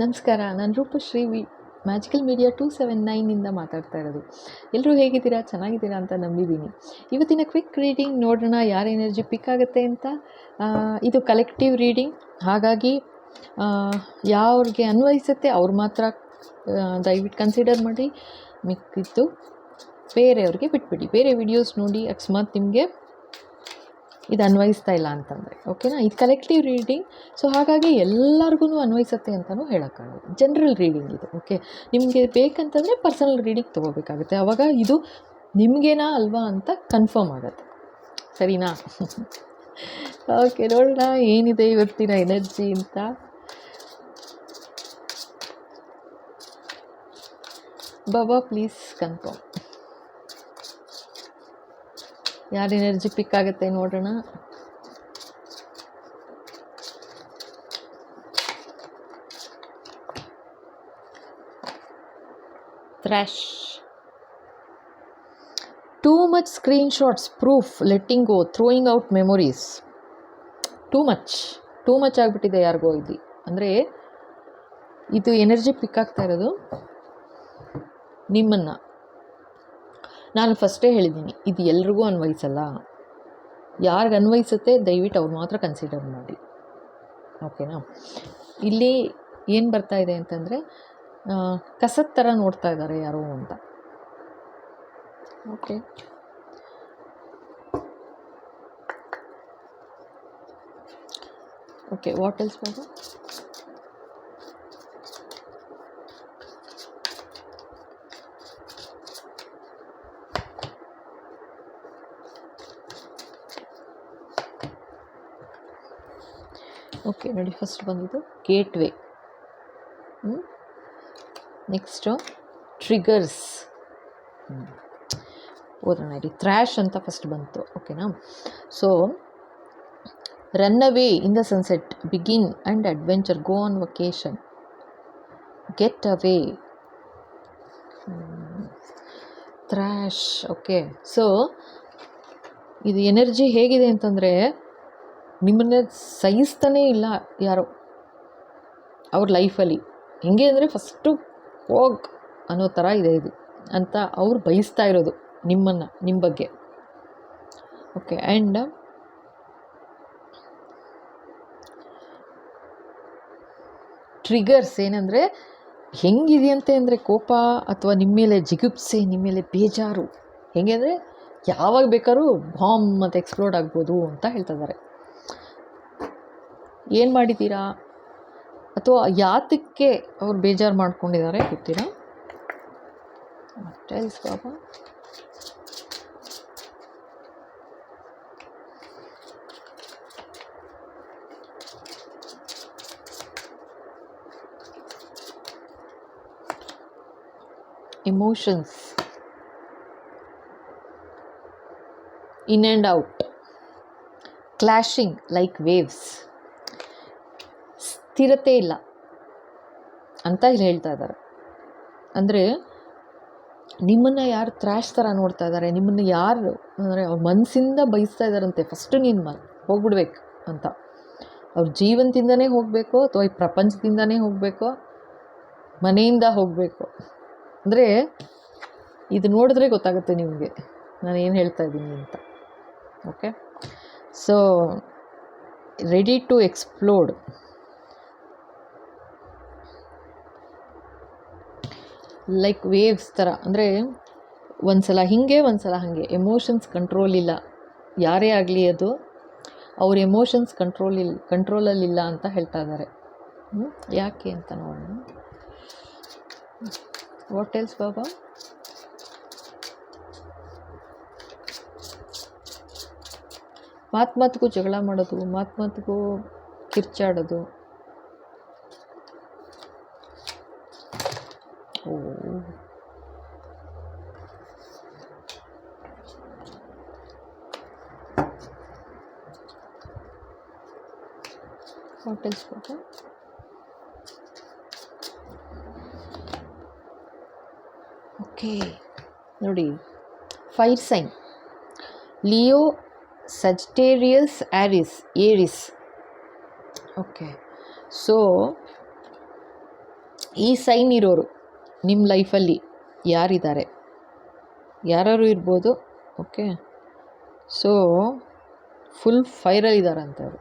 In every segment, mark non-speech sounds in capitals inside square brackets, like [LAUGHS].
ನಮಸ್ಕಾರ, ನಾನು Roopashree V Magical Media two seven ನೈನಿಂದ ಮಾತಾಡ್ತಾ ಇರೋದು. ಎಲ್ಲರೂ ಹೇಗಿದ್ದೀರಾ? ಚೆನ್ನಾಗಿದ್ದೀರಾ ಅಂತ ನಂಬಿದ್ದೀನಿ. ಇವತ್ತಿನ ಕ್ವಿಕ್ ರೀಡಿಂಗ್ ನೋಡೋಣ, ಯಾರ ಎನರ್ಜಿ ಪಿಕ್ ಆಗುತ್ತೆ ಅಂತ? ಇದು ಕಲೆಕ್ಟಿವ್ ರೀಡಿಂಗ್ ಹಾಗಾಗಿ ಯಾವ್ರಿಗೆ ಅನ್ವಯಿಸುತ್ತೆ ಅವ್ರು ಮಾತ್ರ ದಯವಿಟ್ಟು ಕನ್ಸಿಡರ್ ಮಾಡಿ ಮಿಕ್ಕಿದ್ದು ಬೇರೆಯವ್ರಿಗೆ ಬಿಟ್ಬಿಡಿ. ಬೇರೆ ವಿಡಿಯೋಸ್ ನೋಡಿ, ಅಕಸ್ಮಾತ್ ನಿಮಗೆ ಇದು ಅನ್ವಯಿಸ್ತಾ ಇಲ್ಲ ಅಂತಂದರೆ ಓಕೆನಾ ಇದು ಕಲೆಕ್ಟಿವ್ ರೀಡಿಂಗ್ ಸೊ ಹಾಗಾಗಿ ಎಲ್ಲರಿಗೂ ಅನ್ವಯಿಸುತ್ತೆ ಅಂತಲೂ ಹೇಳೋಕ್ಕಾಗಲ್ಲ. ಜನರಲ್ ರೀಡಿಂಗ್ ಇದು ಓಕೆ ನಿಮಗೆ ಬೇಕಂತಂದರೆ ಪರ್ಸನಲ್ ರೀಡಿಂಗ್ ತೊಗೋಬೇಕಾಗುತ್ತೆ. ಆವಾಗ ಇದು ನಿಮಗೇನಾ ಅಲ್ವಾ ಅಂತ ಕನ್ಫರ್ಮ್ ಆಗುತ್ತೆ. ಸರಿನಾ? [LAUGHS] ಓಕೆ ನೋಡೋಣ. ಏನಿದೆ ಇವತ್ತಿನ ಎನರ್ಜಿ ಅಂತ? ಬಾಬಾ ಪ್ಲೀಸ್ ಕನ್ಫರ್ಮ್ ಯಾರ ಎನರ್ಜಿ ಪಿಕ್ ಆಗುತ್ತೆ ನೋಡೋಣ. Trash too much screen shots proof letting go throwing out memories too much too much ಆಗಿಬಿಟ್ಟಿದೆ ಯಾರಿಗೋ ಇಲ್ಲಿ ಅಂದರೆ, ಇದು ಎನರ್ಜಿ ಪಿಕ್ ಆಗ್ತಾ ಇರೋದು ನಿಮ್ಮನ್ನು. ನಾನು ಫಸ್ಟೇ ಹೇಳಿದ್ದೀನಿ, ಇದು ಎಲ್ರಿಗೂ ಅನ್ವಯಿಸಲ್ಲ. ಯಾರಿಗೆ ಅನ್ವಯಿಸುತ್ತೆ ದಯವಿಟ್ಟು ಅವ್ರು ಮಾತ್ರ ಕನ್ಸಿಡರ್ ಮಾಡಿ. ಓಕೆನಾ ಇಲ್ಲಿ ಏನು ಬರ್ತಾ ಇದೆ ಅಂತಂದರೆ ಕಸದ ಥರ ನೋಡ್ತಾ ಇದ್ದಾರೆ ಯಾರೋ ಅಂತ. ಓಕೆ ಓಕೆ ವಾಟ್ ಎಲ್ಸ್ ಬಾಬು ಓಕೆ ನೋಡಿ ಫಸ್ಟ್ ಬಂದಿದ್ದು ಗೇಟ್ ವೇ ನೆಕ್ಸ್ಟು ಟ್ರಿಗರ್ಸ್ ಓದೋಣ ಇಲ್ಲಿ ಥ್ರ್ಯಾಶ್ ಅಂತ ಫಸ್ಟ್ ಬಂತು. ಓಕೆನಾ so run away in the sunset begin and adventure go on vacation get away trash okay so ಇದು ಎನರ್ಜಿ ಹೇಗಿದೆ ಅಂತಂದರೆ ನಿಮ್ಮನ್ನ ಸಹಿಸ್ತಾನೇ ಇಲ್ಲ ಯಾರೋ ಅವ್ರ ಲೈಫಲ್ಲಿ. ಹೆಂಗೆ ಅಂದರೆ ಫಸ್ಟು ಹೋಗ್ ಅನ್ನೋ ಥರ ಇದೆ ಇದು ಅಂತ ಅವ್ರು ಬಯಸ್ತಾ ಇರೋದು ನಿಮ್ಮನ್ನು, ನಿಮ್ಮ ಬಗ್ಗೆ. ಓಕೆ, ಆ್ಯಂಡ್ ಟ್ರಿಗರ್ಸ್ ಏನಂದರೆ ಹೆಂಗಿದೆಯಂತೆ ಅಂದರೆ ಕೋಪ ಅಥವಾ ನಿಮ್ಮ ಮೇಲೆ ಜಿಗುಪ್ಸೆ, ನಿಮ್ಮ ಮೇಲೆ ಬೇಜಾರು. ಹೆಂಗೆ ಅಂದರೆ ಯಾವಾಗ ಬೇಕಾದ್ರೂ ಬಾಂಬ್ ಮತ್ತು ಎಕ್ಸ್ಪ್ಲೋರ್ಡ್ ಆಗ್ಬೋದು ಅಂತ ಹೇಳ್ತಾ ಇದ್ದಾರೆ. ಏನು ಮಾಡಿದ್ದೀರಾ? ಅಥವಾ ಯಾತಕ್ಕೆ ಅವ್ರು ಬೇಜಾರು ಮಾಡ್ಕೊಂಡಿದ್ದಾರೆ ಗೊತ್ತೀರಾ ಟೈಲ್ಸ್ ಬಾಬಾ. Emotions in and out clashing like waves. ಸ್ಥಿರತೆ ಇಲ್ಲ ಅಂತ ಇಲ್ಲಿ ಹೇಳ್ತಾ ಇದ್ದಾರೆ. ಅಂದರೆ ನಿಮ್ಮನ್ನು ಯಾರು ತ್ರಾಶ್ ಥರ ನೋಡ್ತಾ ಇದ್ದಾರೆ, ನಿಮ್ಮನ್ನು ಯಾರು, ಅಂದರೆ ಅವ್ರ ಮನಸ್ಸಿಂದ ಬಯಸ್ತಾ ಇದ್ದಾರಂತೆ ಫಸ್ಟು ನೀನು ಮ, ಹೋಗ್ಬಿಡ್ಬೇಕು ಅಂತ. ಅವ್ರ ಜೀವನದಿಂದನೇ ಹೋಗಬೇಕು ಅಥವಾ ಈ ಪ್ರಪಂಚದಿಂದನೇ ಹೋಗಬೇಕು, ಮನೆಯಿಂದ ಹೋಗಬೇಕು. ಅಂದರೆ ಇದು ನೋಡಿದ್ರೆ ಗೊತ್ತಾಗುತ್ತೆ ನಿಮಗೆ, ನಾನು ಏನು ಹೇಳ್ತಾ ಇದ್ದೀನಿ ಅಂತ. Okay so ready to explode like waves ಥರ ಅಂದರೆ ಒಂದು ಸಲ ಹೀಗೆ ಒಂದು ಸಲ ಹಾಗೆ. ಎಮೋಷನ್ಸ್ ಕಂಟ್ರೋಲ್ ಇಲ್ಲ. ಯಾರೇ ಆಗಲಿ ಅದು ಅವ್ರ ಎಮೋಷನ್ಸ್ ಕಂಟ್ರೋಲ್ ಇಲ್ಲ ಕಂಟ್ರೋಲಲ್ಲಿಲ್ಲ ಅಂತ ಹೇಳ್ತಾ ಇದ್ದಾರೆ ಯಾಕೆ ಅಂತ ನೋಡೋಣ. ವಾಟ್ ಎಲ್ಸ್ ಬಾಬಾ? ಮಾತು ಮಾತಿಗೂ ಜಗಳ ಮಾಡೋದು ಮಾತು ಮಾತುಗೂ ಕಿರ್ಚಾಡೋದು. ಓಕೆ ನೋಡಿ fire sign Leo Sagittarius Aries Aries okay so ಈ ಸೈನ್ ಇರೋರು. ನಿಮ್ಮ ಲೈಫಲ್ಲಿ ಯಾರಿದ್ದಾರೆ? ಯಾರು ಇರ್ಬೋದು? ಓಕೆ. ಸೊ, ಫುಲ್ ಫೈರಲ್ಲಿದ್ದಾರಂತೆ ಅವರು.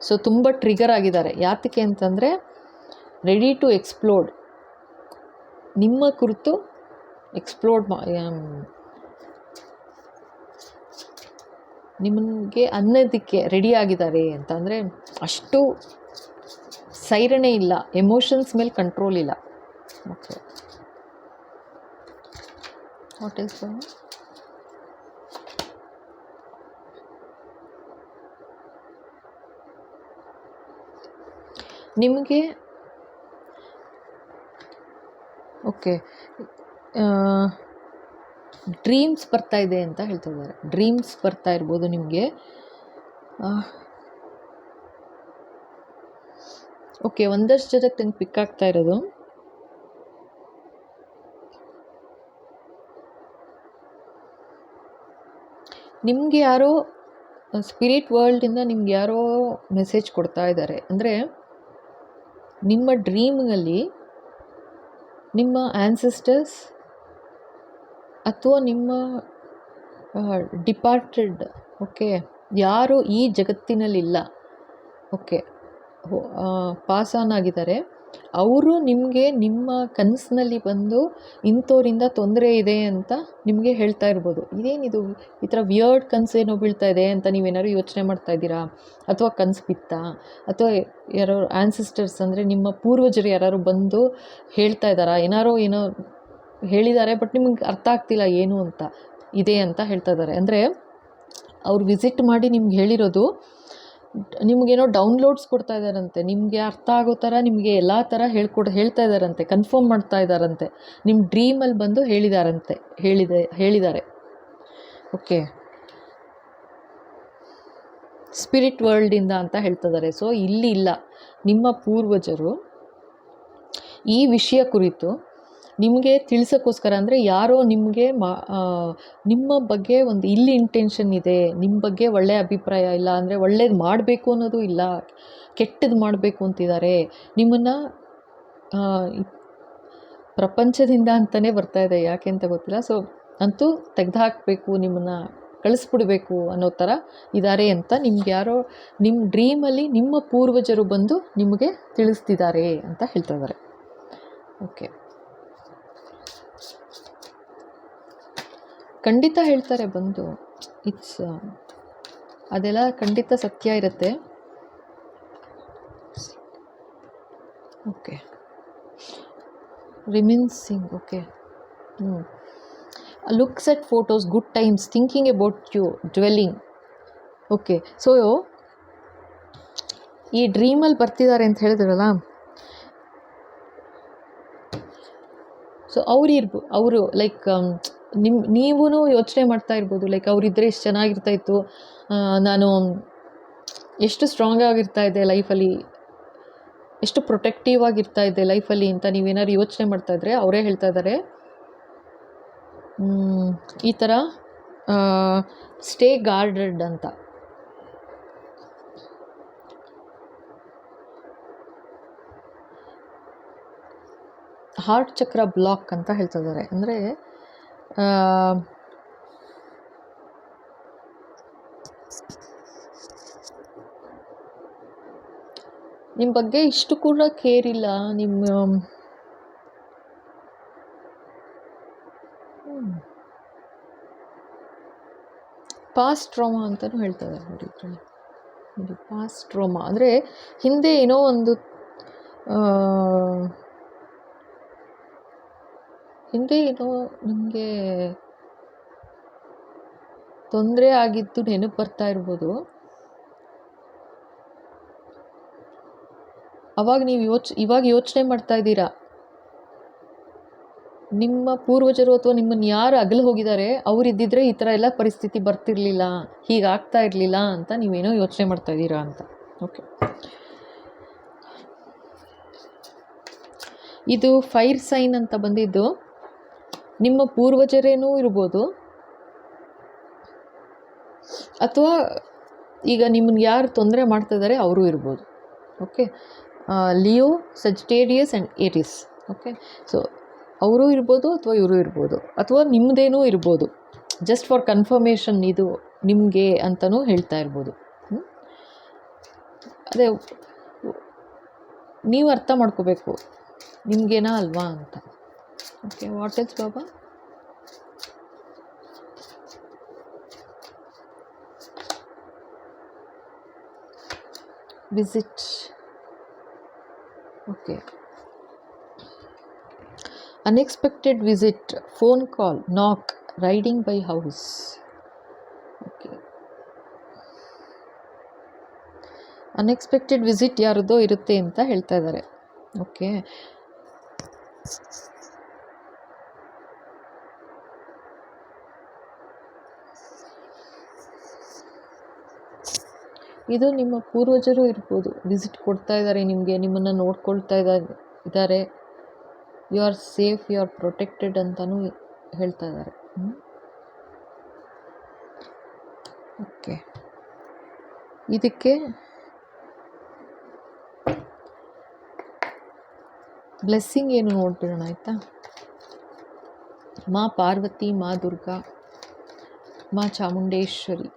ಸೊ, ತುಂಬ ಟ್ರಿಗರ್ ಆಗಿದ್ದಾರೆ. ಯಾತಕ್ಕೆ ಅಂತಂದರೆ ರೆಡಿ ಟು ಎಕ್ಸ್ಪ್ಲೋಡ್ ನಿಮ್ಮ ಕುರಿತು ಎಕ್ಸ್ಪ್ಲೋಡ್ ಮಾ ನಿಮಗೆ ಅನ್ನೋದಕ್ಕೆ ರೆಡಿ ಆಗಿದ್ದಾರೆ ಅಂತ ಅಂದರೆ ಅಷ್ಟು ಸೈರಣೆ ಇಲ್ಲ. ಎಮೋಷನ್ಸ್ ಮೇಲೆ ಕಂಟ್ರೋಲ್ ಇಲ್ಲ. ಓಕೆ ವಾಟ್ ಈಸ್ ನಿಮಗೆ ಓಕೆ ಡ್ರೀಮ್ಸ್ ಬರ್ತಾ ಇದೆ ಅಂತ ಹೇಳ್ತಾ ಇದ್ದಾರೆ. ಡ್ರೀಮ್ಸ್ ಬರ್ತಾ ಇರ್ಬೋದು ನಿಮಗೆ. ಓಕೆ ಒಂದಷ್ಟು ಜೊತೆಗೆ ನಂಗೆ ಪಿಕ್ ಆಗ್ತಾ ಇರೋದು. ನಿಮಗೆ ಯಾರೋ ಸ್ಪಿರಿಟ್ ವರ್ಲ್ಡಿಂದ ನಿಮ್ಗೆ ಯಾರೋ ಮೆಸೇಜ್ ಕೊಡ್ತಾ ಇದ್ದಾರೆ. ಅಂದರೆ, ನಿಮ್ಮ ಡ್ರೀಮ್ನಲ್ಲಿ ನಿಮ್ಮ ಆ್ಯನ್ಸಿಸ್ಟರ್ಸ್ ಅಥವಾ ನಿಮ್ಮ ಡಿಪಾರ್ಟೆಡ್ ಓಕೆ ಯಾರು ಈ ಜಗತ್ತಿನಲ್ಲಿಲ್ಲ ಓಕೆ ಪಾಸ್ ಆನ್ ಆಗಿದ್ದಾರೆ ಅವರು ನಿಮಗೆ ನಿಮ್ಮ ಕನಸಿನಲ್ಲಿ ಬಂದು ಇಂಥೋರಿಂದ ತೊಂದರೆ ಇದೆ ಅಂತ ನಿಮಗೆ ಹೇಳ್ತಾ ಇರ್ಬೋದು. ಇದೇನಿದು ಈ ಥರ ವಿಯರ್ಡ್ ಕನಸೇನೋ ಬೀಳ್ತಾ ಇದೆ ಅಂತ ನೀವೇನಾದ್ರು ಯೋಚನೆ ಮಾಡ್ತಾ ಇದ್ದೀರಾ? ಅಥವಾ ಕನಸು ಬಿತ್ತಾ? ಅಥವಾ ಯಾರೋ ಆ್ಯನ್ಸಿಸ್ಟರ್ಸ್ ಅಂದರೆ ನಿಮ್ಮ ಪೂರ್ವಜರು ಯಾರು ಬಂದು ಹೇಳ್ತಾ ಇದ್ದಾರಾ? ಏನಾರೋ ಏನೋ ಹೇಳಿದ್ದಾರೆ ಬಟ್ ನಿಮಗೆ ಅರ್ಥ ಆಗ್ತಿಲ್ಲ ಏನು ಅಂತ. ಇದೆ ಅಂತ ಹೇಳ್ತಾ ಇದ್ದಾರೆ. ಅಂದರೆ ಅವ್ರು ವಿಸಿಟ್ ಮಾಡಿ ನಿಮ್ಗೆ ಹೇಳಿರೋದು ನಿಮಗೇನೋ ಡೌನ್ಲೋಡ್ಸ್ ಕೊಡ್ತಾ ಇದ್ದಾರಂತೆ ನಿಮಗೆ ಅರ್ಥ ಆಗೋ ಥರ ನಿಮಗೆ ಎಲ್ಲ ಥರ ಹೇಳ್ಕೊಡ್, ಹೇಳ್ತಾ ಇದ್ದಾರಂತೆ ಕನ್ಫರ್ಮ್ ಮಾಡ್ತಾ ಇದ್ದಾರಂತೆ ನಿಮ್ಮ ಡ್ರೀಮಲ್ಲಿ ಬಂದು ಹೇಳಿದಾರಂತೆ, ಹೇಳಿದೆ, ಹೇಳಿದ್ದಾರೆ. ಓಕೆ ಸ್ಪಿರಿಟ್ ವರ್ಲ್ಡಿಂದ ಅಂತ ಹೇಳ್ತಿದ್ದಾರೆ. ಸೊ ಇಲ್ಲಿ ಇಲ್ಲ. ನಿಮ್ಮ ಪೂರ್ವಜರು ಈ ವಿಷಯ ಕುರಿತು ನಿಮಗೆ ತಿಳಿಸೋಕ್ಕೋಸ್ಕರ ಅಂದರೆ ಯಾರೋ ನಿಮಗೆ ಮಾ ನಿಮ್ಮ ಬಗ್ಗೆ ಒಂದು ಇಲ್ಲಿ ಇಂಟೆನ್ಷನ್ ಇದೆ ನಿಮ್ಮ ಬಗ್ಗೆ ಒಳ್ಳೆಯ ಅಭಿಪ್ರಾಯ ಇಲ್ಲ ಅಂದರೆ ಒಳ್ಳೇದು ಮಾಡಬೇಕು ಅನ್ನೋದು ಇಲ್ಲ ಕೆಟ್ಟದ್ದು ಮಾಡಬೇಕು ಅಂತಿದ್ದಾರೆ. ನಿಮ್ಮನ್ನು ಪ್ರಪಂಚದಿಂದ ಅಂತಲೇ ಬರ್ತಾ ಇದೆ, ಯಾಕೆ ಅಂತ ಗೊತ್ತಿಲ್ಲ. ಸೊ ಅಂತೂ ತೆಗೆದುಹಾಕಬೇಕು, ನಿಮ್ಮನ್ನು ಕಳಿಸ್ಬಿಡ್ಬೇಕು ಅನ್ನೋ ಥರ ಇದ್ದಾರೆ ಅಂತ ನಿಮ್ಗೆ ಯಾರೋ ನಿಮ್ಮ ಡ್ರೀಮಲ್ಲಿ ನಿಮ್ಮ ಪೂರ್ವಜರು ಬಂದು ನಿಮಗೆ ತಿಳಿಸ್ತಿದ್ದಾರೆ ಅಂತ ಹೇಳ್ತಾ ಇದ್ದಾರೆ. ಓಕೆ ಖಂಡಿತ ಹೇಳ್ತಾರೆ ಬಂದು. ಇಟ್ಸ್ ಅದೆಲ್ಲ ಖಂಡಿತ ಸತ್ಯ ಇರುತ್ತೆ. ಓಕೆ ರಿಮಿನ್ಸಿಂಗ್ ಓಕೆ ಹ್ಞೂ looks at photos good times thinking about you dwelling okay so ಈ ಡ್ರೀಮಲ್ಲಿ ಬರ್ತಿದ್ದಾರೆ ಅಂತ ಹೇಳಿದ್ರಲ್ಲ? ಸೊ ಅವ್ರು ಅವರು ಲೈಕ್ ನಿಮ್ಮ ನೀವೂ ಯೋಚನೆ ಮಾಡ್ತಾ ಇರ್ಬೋದು. ಲೈಕ್ ಅವರಿದ್ದರೆ ಎಷ್ಟು ಚೆನ್ನಾಗಿರ್ತಾ ಇತ್ತು. ನಾನು ಎಷ್ಟು ಸ್ಟ್ರಾಂಗ್ ಆಗಿರ್ತಾ ಇದ್ದೆ ಲೈಫಲ್ಲಿ ಎಷ್ಟು ಪ್ರೊಟೆಕ್ಟಿವ್ ಆಗಿರ್ತಾ ಇದ್ದೆ ಲೈಫಲ್ಲಿ ಅಂತ ನೀವೇನಾದ್ರು ಯೋಚನೆ ಮಾಡ್ತಾ ಇದ್ರೆ ಅವರೇ ಹೇಳ್ತಾ ಇದ್ದಾರೆ ಈ ಥರ ಸ್ಟೇ ಗಾರ್ಡೆಡ್ ಅಂತ. ಹಾರ್ಟ್ ಚಕ್ರ ಬ್ಲಾಕ್ ಅಂತ ಹೇಳ್ತಾ ಇದ್ದಾರೆ ಅಂದರೆ ನಿಮ್ಮ ಬಗ್ಗೆ ಇಷ್ಟು ಕೂಡ ಕೇರ್ ಇಲ್ಲ. ನಿಮ್ಮ ಪಾಸ್ಟ್ ಟ್ರೋಮಾ ಅಂತಲೂ ಹೇಳ್ತಾರೆ ನೋಡಿ ನೋಡಿ ಪಾಸ್ಟ್ ಟ್ರೋಮಾ ಅಂದರೆ ಹಿಂದೆ ಏನೋ ಒಂದು ಹಿಂದೆ ಏನೋ ನಿಮಗೆ ತೊಂದರೆ ಆಗಿದ್ದು ನೆನಪು ಬರ್ತಾ ಇರ್ಬೋದು. ಅವಾಗ ನೀವು ಯೋಚ್, ಇವಾಗ ಯೋಚನೆ ಮಾಡ್ತಾ ಇದ್ದೀರಾ? ನಿಮ್ಮ ಪೂರ್ವಜರು ಅಥವಾ ನಿಮ್ಮನ್ನು ಯಾರು ಅಗಲು ಹೋಗಿದ್ದಾರೆ ಅವರಿದ್ದಿದ್ರೆ ಈ ಥರ ಎಲ್ಲ ಪರಿಸ್ಥಿತಿ ಬರ್ತಿರ್ಲಿಲ್ಲ ಹೀಗಾಗ್ತಾ ಇರಲಿಲ್ಲ ಅಂತ ನೀವೇನೋ ಯೋಚನೆ ಮಾಡ್ತಾ ಇದ್ದೀರಾ ಅಂತ. ಓಕೆ. ಇದು ಫೈರ್ ಸೈನ್ ಅಂತ ಬಂದಿದ್ದು. ನಿಮ್ಮ ಪೂರ್ವಜರೇನೂ ಇರ್ಬೋದು. ಅಥವಾ ಈಗ ನಿಮ್ಮನ್ನ ಯಾರು ತೊಂದರೆ ಮಾಡ್ತಾ ಇದ್ದಾರೆ ಅವರು ಇರ್ಬೋದು. Okay? Leo, Sagittarius and Aries. Okay? So, ಅವರು ಇರ್ಬೋದು ಅಥವಾ ಇವರು ಇರ್ಬೋದು. ಅಥವಾ ನಿಮ್ಮದೇನೂ ಇರ್ಬೋದು. ಜಸ್ಟ್ ಫಾರ್ ಕನ್ಫರ್ಮೇಷನ್ ಇದು ನಿಮಗೆ ಅಂತಲೂ ಹೇಳ್ತಾ ಇರ್ಬೋದು? ಅದೇ, ನೀವು ಅರ್ಥ ಮಾಡ್ಕೋಬೇಕು. ನಿಮಗೇನಾ ಅಲ್ವಾ ಅಂತ. Okay what else baba visit okay unexpected visit phone call knock riding by house okay unexpected visit ಯಾರದೋ ಇರುತ್ತೆ ಅಂತ ಹೇಳ್ತಾ ಇದ್ದಾರೆ ಓಕೆ ಇದು ನಿಮ್ಮ ಪೂರ್ವಜರು ಇರ್ಬೋದು. ವಿಸಿಟ್ ಕೊಡ್ತಾ ಇದ್ದಾರೆ ನಿಮಗೆ, ನಿಮ್ಮನ್ನು ನೋಡ್ಕೊಳ್ತಾ ಇದ್ದಾರೆ ಇದ್ದಾರೆ you are safe you are protected ಅಂತಲೂ ಹೇಳ್ತಾ ಇದ್ದಾರೆ. ಓಕೆ ಇದಕ್ಕೆ ಬ್ಲೆಸ್ಸಿಂಗ್ ಏನು ನೋಡ್ಬಿಡೋಣ ಆಯಿತಾ? ಮಾ ಪಾರ್ವತಿ, ಮಾ ದುರ್ಗಾ, ಮಾ ಚಾಮುಂಡೇಶ್ವರಿ.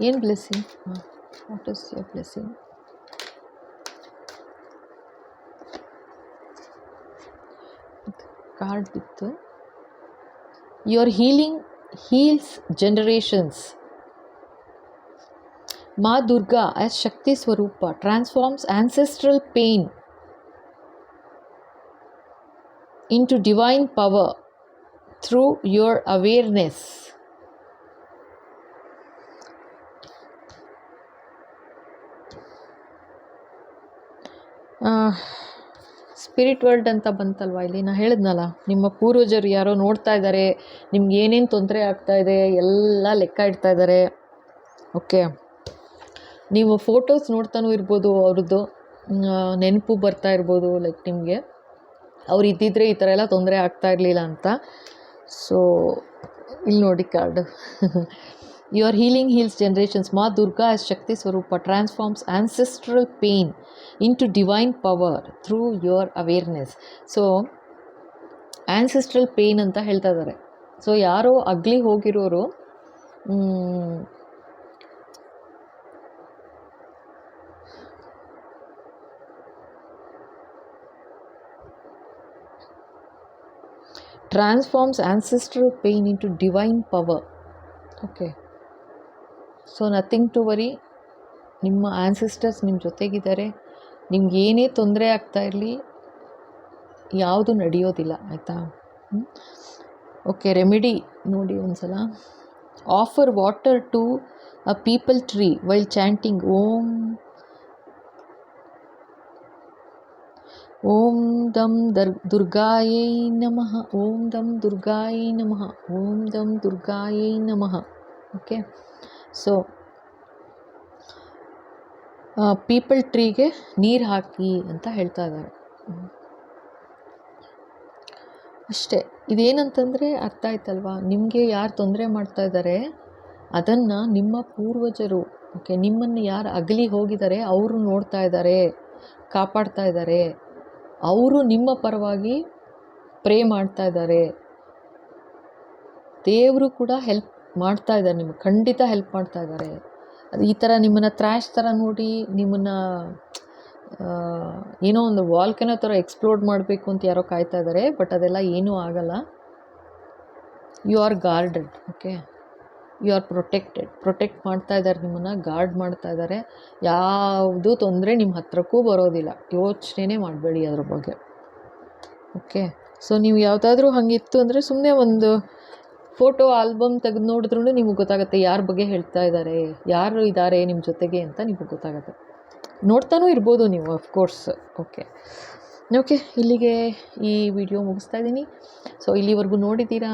ಏನು ಬ್ಲೆಸ್ಸಿಂಗ್ ಹಾಂ what is your blessing card ಬಿತ್ತು your healing heals generations Maa Durga as Shakti Swaroopa transforms ancestral pain into divine power through your awareness. Spirit world ಅಂತ ಬಂತಲ್ವಾ? ಇಲ್ಲಿ ನಾ ಹೇಳಿದ್ನಲ್ಲ, ನಿಮ್ಮ ಪೂರ್ವಜರು ಯಾರೋ ನೋಡ್ತಾ ಇದ್ದಾರೆ, ನಿಮ್ಗೆ ಏನೇನು ತೊಂದರೆ ಆಗ್ತಾ ಇದೆ, ಎಲ್ಲ ಲೆಕ್ಕ ಇಡ್ತಾ ಇದ್ದಾರೆ. ಓಕೆ. ನೀವು ಫೋಟೋಸ್ ನೋಡ್ತಾನೂ ಇರ್ಬೋದು, ಅವ್ರದ್ದು ನೆನಪು ಬರ್ತಾ ಇರ್ಬೋದು ಲೈಕ್ ನಿಮಗೆ. ಅವ್ರು ಇದ್ದಿದ್ರೆ ಈ ಥರ ಎಲ್ಲ ತೊಂದರೆ ಆಗ್ತಾ ಇರಲಿಲ್ಲ ಅಂತ. ಸೊ ಇಲ್ಲಿ ನೋಡಿ card [LAUGHS] you are healing heals generations Maa Durga as Shakti Swaroopa transforms ancestral pain into divine power through your awareness so ancestral pain ಅಂತ ಹೇಳ್ತಾ ಇದ್ದಾರೆ ಸೊ ಯಾರೋ ಅಗ್ಲಿ ಹೋಗಿರೋರು transforms transforms pain into divine power okay so nothing to worry ನಿಮ್ಮ ancestors ನಿಮ್ಮ ಜೊತೆಗಿದ್ದಾರೆ. ನಿಮ್ಗೆ ಏನೇ ತೊಂದರೆ ಆಗ್ತಾ ಇರಲಿ, ಯಾವುದು ನಡೆಯೋದಿಲ್ಲ, ಆಯಿತಾ? ಓಕೆ ರೆಮಿಡಿ ನೋಡಿ ಒಂದ್ಸಲ. Offer water to a peepal tree while chanting Om Om ದಂ ದರ್ ದುರ್ಗಾಯೈ ನಮಃ ಓಂ ದಂ ದುರ್ಗಾಯೈ ನಮಃ ಓಂ ದಂ ದುರ್ಗಾಯೈ ನಮಃ ಓಕೆ ಸೊ ಪೀಪಲ್ ಟ್ರೀಗೆ ನೀರು ಹಾಕಿ ಅಂತ ಹೇಳ್ತಾ ಇದ್ದಾರೆ. ಅಷ್ಟೇ, ಇದೇನಂತಂದರೆ ಅರ್ಥ ಆಯ್ತಲ್ವಾ? ನಿಮಗೆ ಯಾರು ತೊಂದರೆ ಮಾಡ್ತಾ ಇದ್ದಾರೆ, ಅದನ್ನು ನಿಮ್ಮ ಪೂರ್ವಜರು, ಓಕೆ, ನಿಮ್ಮನ್ನು ಯಾರು ಅಗಲಿ ಹೋಗಿದ್ದಾರೆ, ಅವರು ನೋಡ್ತಾ ಇದ್ದಾರೆ, ಕಾಪಾಡ್ತಾ ಇದ್ದಾರೆ. ಅವರು ನಿಮ್ಮ ಪರವಾಗಿ ಪ್ರೇ ಮಾಡ್ತಾ ಇದ್ದಾರೆ. ದೇವರು ಕೂಡ ಹೆಲ್ಪ್ ಮಾಡ್ತಾ ಇದ್ದಾರೆ, ನಿಮ್ಗೆ ಖಂಡಿತ ಹೆಲ್ಪ್ ಮಾಡ್ತಾ ಇದ್ದಾರೆ. ಅದು ಈ ಥರ ನಿಮ್ಮನ್ನು ತ್ರ್ಯಾಶ್ ಥರ ನೋಡಿ ನಿಮ್ಮನ್ನು ಏನೋ ಒಂದು ವಾಲ್ಕೆನ ಥರ ಎಕ್ಸ್ಪ್ಲೋರ್ಡ್ ಮಾಡಬೇಕು ಅಂತ ಯಾರೋ ಕಾಯ್ತಾ ಇದ್ದಾರೆ ಬಟ್ ಅದೆಲ್ಲ ಏನೂ ಆಗಲ್ಲ. You are guarded okay you are protected protect ಮಾಡ್ತಾ ಇದ್ದಾರೆ ನಿಮ್ಮನ್ನು ಗಾರ್ಡ್ ಮಾಡ್ತಾ ಇದ್ದಾರೆ. ಯಾವುದೂ ತೊಂದರೆ ನಿಮ್ಮ ಹತ್ರಕ್ಕೂ ಬರೋದಿಲ್ಲ. ಯೋಚನೆ ಮಾಡಬೇಡಿ ಅದ್ರ ಬಗ್ಗೆ. ಓಕೆ ಸೊ ನೀವು ಯಾವುದಾದ್ರೂ ಹಂಗಿತ್ತು ಅಂದರೆ ಸುಮ್ಮನೆ ಒಂದು ಫೋಟೋ, ಆಲ್ಬಮ್ ತೆಗೆದು ನೋಡಿದ್ರೂ ನಿಮಗೆ ಗೊತ್ತಾಗುತ್ತೆ ಯಾರ ಬಗ್ಗೆ ಹೇಳ್ತಾ ಇದ್ದಾರೆ ಯಾರು ಇದ್ದಾರೆ ನಿಮ್ಮ ಜೊತೆಗೆ ಅಂತ ನಿಮಗೆ ಗೊತ್ತಾಗುತ್ತೆ. ನೋಡ್ತಾನೂ ಇರ್ಬೋದು ನೀವು ಅಫ್ಕೋರ್ಸ್ ಓಕೆ ಓಕೆ ಇಲ್ಲಿಗೆ ಈ ವಿಡಿಯೋ ಮುಗಿಸ್ತಾ ಇದ್ದೀನಿ. ಸೊ ಇಲ್ಲಿವರೆಗೂ ನೋಡಿದ್ದೀರಾ?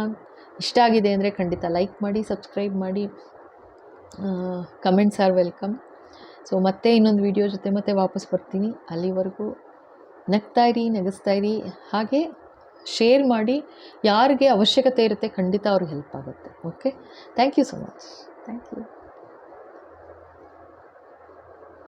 ಇಷ್ಟ ಆಗಿದೆ ಅಂದರೆ ಖಂಡಿತ ಲೈಕ್ ಮಾಡಿ ಸಬ್ಸ್ಕ್ರೈಬ್ ಮಾಡಿ. ಕಮೆಂಟ್ಸ್ ಆರ್ ವೆಲ್ಕಮ್ ಸೊ ಮತ್ತೆ ಇನ್ನೊಂದು ವಿಡಿಯೋ ಜೊತೆ ಮತ್ತೆ ವಾಪಸ್ ಬರ್ತೀನಿ. ಅಲ್ಲಿವರೆಗೂ ನಗ್ತಾ ಇರಿ, ನಗಿಸ್ತಾ ಇರಿ. ಹಾಗೆ ಶೇರ್ ಮಾಡಿ, ಯಾರಿಗೆ ಅವಶ್ಯಕತೆ ಇರುತ್ತೆ ಖಂಡಿತ ಅವ್ರಿಗೆ ಹೆಲ್ಪ್ ಆಗುತ್ತೆ. Okay thank you so much thank you